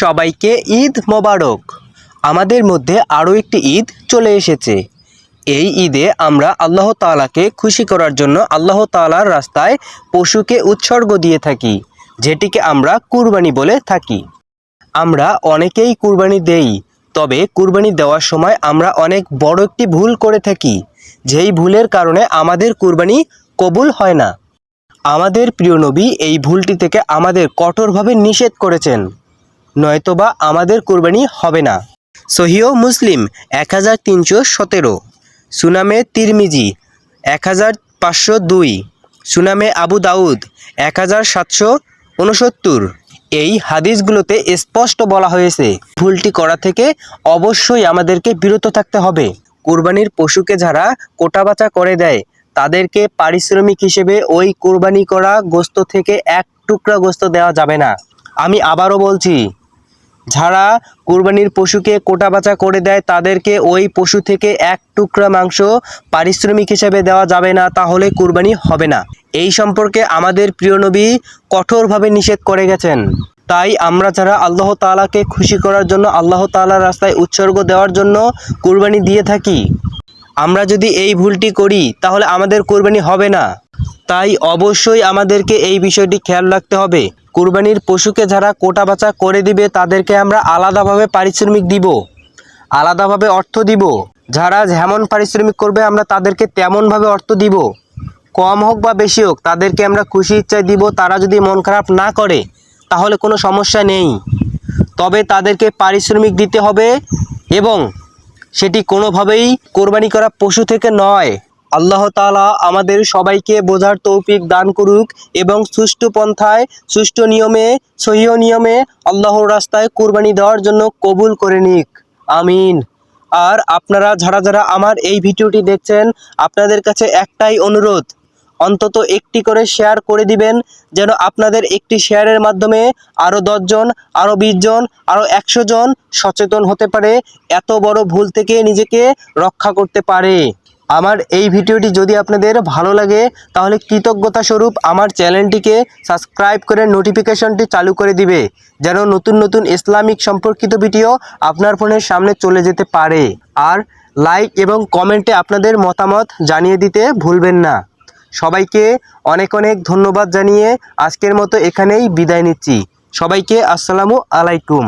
সবাইকে ঈদ মোবারক। আমাদের মধ্যে আরও একটি ঈদ চলে এসেছে। এই ঈদে আমরা আল্লাহ তাআলাকে খুশি করার জন্য আল্লাহ তাআলার রাস্তায় পশুকে উৎসর্গ দিয়ে থাকি, যেটিকে আমরা কুরবানি বলে থাকি। আমরা অনেকেই কুরবানি দেই, তবে কুরবানি দেওয়ার সময় আমরা অনেক বড় একটি ভুল করে থাকি, যেই ভুলের কারণে আমাদের কুরবানি কবুল হয় না। আমাদের প্রিয় নবী এই ভুলটি থেকে আমাদের কঠোরভাবে নিষেধ করেছেন। নয়তোবা আমাদের কুরবানি হবে না। সহিও মুসলিম এক হাজার তিনশো সতেরো। সুনামে তিরমিজি এক হাজার পাঁচশো দুই। সুনামে আবু দাউদ এক হাজার সাতশো উনসত্তর। এই হাদিসগুলোতে স্পষ্ট বলা হয়েছে, ভুলটি করা থেকে অবশ্যই আমাদেরকে বিরত থাকতে হবে। কুরবানির পশুকে যারা কোটাবাচা করে দেয়, তাদেরকে পারিশ্রমিক হিসেবে ওই কোরবানি করা গোস্ত থেকে এক টুকরা গোস্ত দেওয়া যাবে না। আমি আবারও বলছি যারা কুরবানির পশুকে কোটা কোটাবাচা করে দেয়, তাদেরকে ওই পশু থেকে এক টুকরা মাংস পারিশ্রমিক হিসেবে দেওয়া যাবে না, তাহলে কুরবানি হবে না। এই সম্পর্কে আমাদের প্রিয় নবী কঠোরভাবে নিষেধ করে গেছেন। তাই আমরা যারা আল্লাহ তাআলাকে খুশি করার জন্য, আল্লাহ তাআলার রাস্তায় উৎসর্গ দেওয়ার জন্য কুরবানি দিয়ে থাকি, আমরা যদি এই ভুলটি করি, তাহলে আমাদের কোরবানি হবে না। তাই অবশ্যই আমাদেরকে এই বিষয়টি খেয়াল রাখতে হবে। কুরবানির পশুকে যারা কোটা বাছা করে দিবে, তাদেরকে আমরা আলাদাভাবে পারিশ্রমিক দিব। আলাদাভাবে অর্থ দিব। যারা যেমন পারিশ্রমিক করবে, আমরা তাদেরকে তেমনভাবে অর্থ দিব। কম হোক বা বেশি হোক, তাদেরকে আমরা খুশি ইচ্ছায় দিব, তারা যদি মন খারাপ না করে, তাহলে কোনো সমস্যা নেই। তবে তাদেরকে পারিশ্রমিক দিতে হবে এবং সেটি কোনোভাবেই কোরবানি করা পশু থেকে নয়। আল্লাহ তালা আমাদের সবাইকে বোঝার তৌফিক দান করুক এবং সুষ্ঠু পন্থায়, সুষ্ঠু নিয়মে, সহিহ নিয়মে আল্লাহর রাস্তায় কোরবানি দেওয়ার জন্য কবুল করে নিক। আমিন। আর আপনারা যারা যারা আমার এই ভিডিওটি দেখছেন, আপনাদের কাছে একটাই অনুরোধ, অন্তত একটি করে শেয়ার করে দিবেন, যেন আপনাদের একটি শেয়ারের মাধ্যমে আরও দশজন আরও বিশ জন আরও একশো জন সচেতন হতে পারে, এত বড় ভুল থেকে নিজেকে রক্ষা করতে পারে। আমার এই ভিডিওটি যদি আপনাদের ভালো লাগে, তাহলে কৃতজ্ঞতা স্বরূপ আমার চ্যানেলটিকে সাবস্ক্রাইব করে নোটিফিকেশনটি চালু করে দিবে, যেন নতুন নতুন ইসলামিক সম্পর্কিত ভিডিও আপনার ফোনের সামনে চলে যেতে পারে। আর লাইক এবং কমেন্টে আপনাদের মতামত জানিয়ে দিতে ভুলবেন না। সবাইকে অনেক অনেক ধন্যবাদ জানিয়ে আজকের মতো এখানেই বিদায় নিচ্ছি। সবাইকে আসসালামু আলাইকুম।